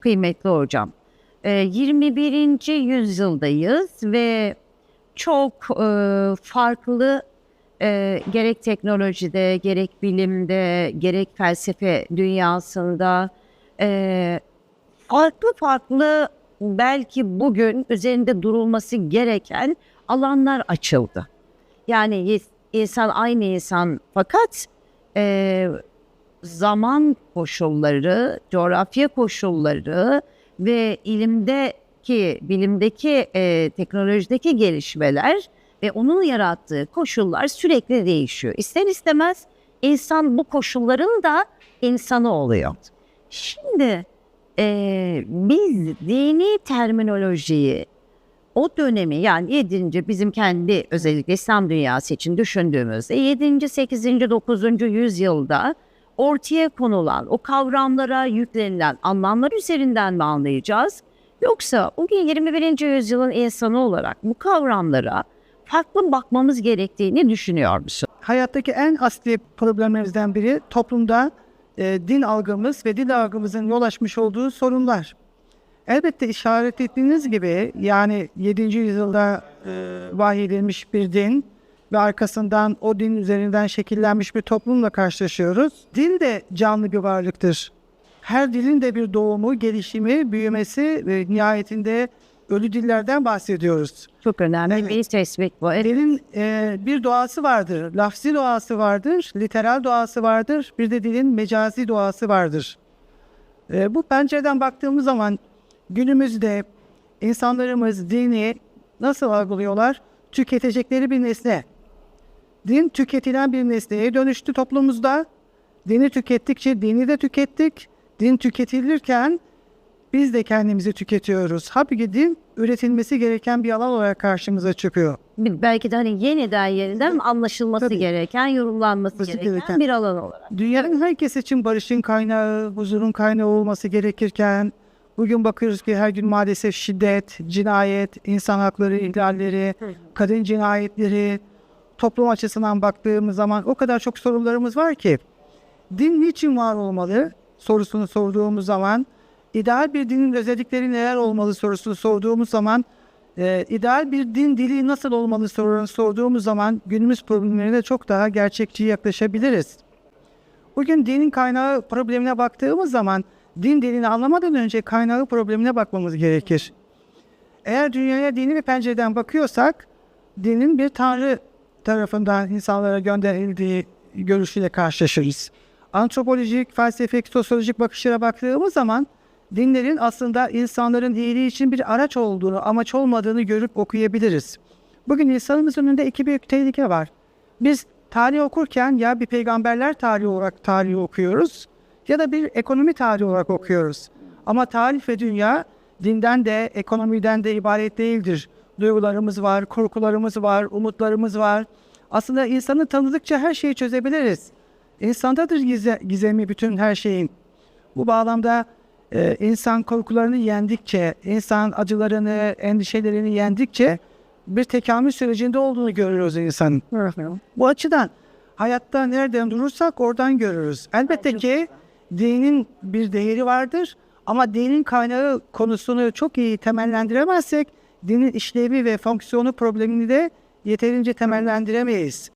Kıymetli hocam, e, 21. yüzyıldayız ve çok e, farklı e, gerek teknolojide, gerek bilimde, gerek felsefe dünyasında e, farklı farklı belki bugün üzerinde durulması gereken alanlar açıldı. Yani insan aynı insan fakat zaman koşulları, coğrafya koşulları ve ilimdeki, bilimdeki, e, teknolojideki gelişmeler ve onun yarattığı koşullar sürekli değişiyor. İster istemez insan bu koşulların da insanı oluyor. Şimdi e, biz dini terminolojiyi o dönemi yani 7. bizim kendi özellikle İslam dünyası için düşündüğümüzde 7. 8. 9. yüzyılda ortaya konulan o kavramlara yüklenilen anlamlar üzerinden mi anlayacağız? Yoksa bugün 21. yüzyılın insanı olarak bu kavramlara farklı bakmamız gerektiğini düşünüyor musun? hayattaki en asli problemlerimizden biri toplumda e, din algımız ve dil algımızın yol açmış olduğu sorunlar. Elbette işaret ettiğiniz gibi yani 7. yüzyılda e, vahyedilmiş bir din ve arkasından o din üzerinden şekillenmiş bir toplumla karşılaşıyoruz. Dil de canlı bir varlıktır. Her dilin de bir doğumu, gelişimi, büyümesi ve nihayetinde ölü dillerden bahsediyoruz. Çok önemli Evet. bir tespit bu. Evet. Dilin e, bir doğası vardır. Lafzi doğası vardır, literal doğası vardır. Bir de dilin mecazi doğası vardır. E, bu pencereden baktığımız zaman günümüzde insanlarımız dini nasıl algılıyorlar? Tüketecekleri bir nesne. Din tüketilen bir nesneye dönüştü toplumumuzda. Dini tükettikçe dini de tükettik. Din tüketilirken biz de kendimizi tüketiyoruz. Halbuki din üretilmesi gereken bir alan olarak karşımıza çıkıyor. belki de hani yeniden yeniden anlaşılması Tabii. gereken, yorumlanması gereken, gereken. bir alan olarak. Dünyanın herkes için barışın kaynağı, huzurun kaynağı olması gerekirken bugün bakıyoruz ki her gün maalesef şiddet, cinayet, insan hakları ihlalleri, kadın cinayetleri, toplum açısından baktığımız zaman o kadar çok sorunlarımız var ki din niçin var olmalı sorusunu sorduğumuz zaman ideal bir dinin özellikleri neler olmalı sorusunu sorduğumuz zaman e, ideal bir din dili nasıl olmalı sorusunu sorduğumuz zaman günümüz problemlerine çok daha gerçekçi yaklaşabiliriz. Bugün dinin kaynağı problemine baktığımız zaman din dilini anlamadan önce kaynağı problemine bakmamız gerekir. Eğer dünyaya dini bir pencereden bakıyorsak dinin bir tanrı tarafından insanlara gönderildiği görüşüyle karşılaşırız. Antropolojik, felsefik, sosyolojik bakışlara baktığımız zaman dinlerin aslında insanların iyiliği için bir araç olduğunu, amaç olmadığını görüp okuyabiliriz. Bugün insanımızın önünde iki büyük tehlike var. Biz tarih okurken ya bir peygamberler tarihi olarak tarihi okuyoruz ya da bir ekonomi tarihi olarak okuyoruz. Ama tarih ve dünya dinden de ekonomiden de ibaret değildir. Duygularımız var, korkularımız var, umutlarımız var. Aslında insanı tanıdıkça her şeyi çözebiliriz. İnsandadır gize, gizemi bütün her şeyin. Bu bağlamda e, insan korkularını yendikçe, insan acılarını, endişelerini yendikçe bir tekamül sürecinde olduğunu görüyoruz insanın. Bu açıdan hayatta nereden durursak oradan görürüz. Elbette ki dinin bir değeri vardır ama dinin kaynağı konusunu çok iyi temellendiremezsek dinin işlevi ve fonksiyonu problemini de yeterince temellendiremeyiz.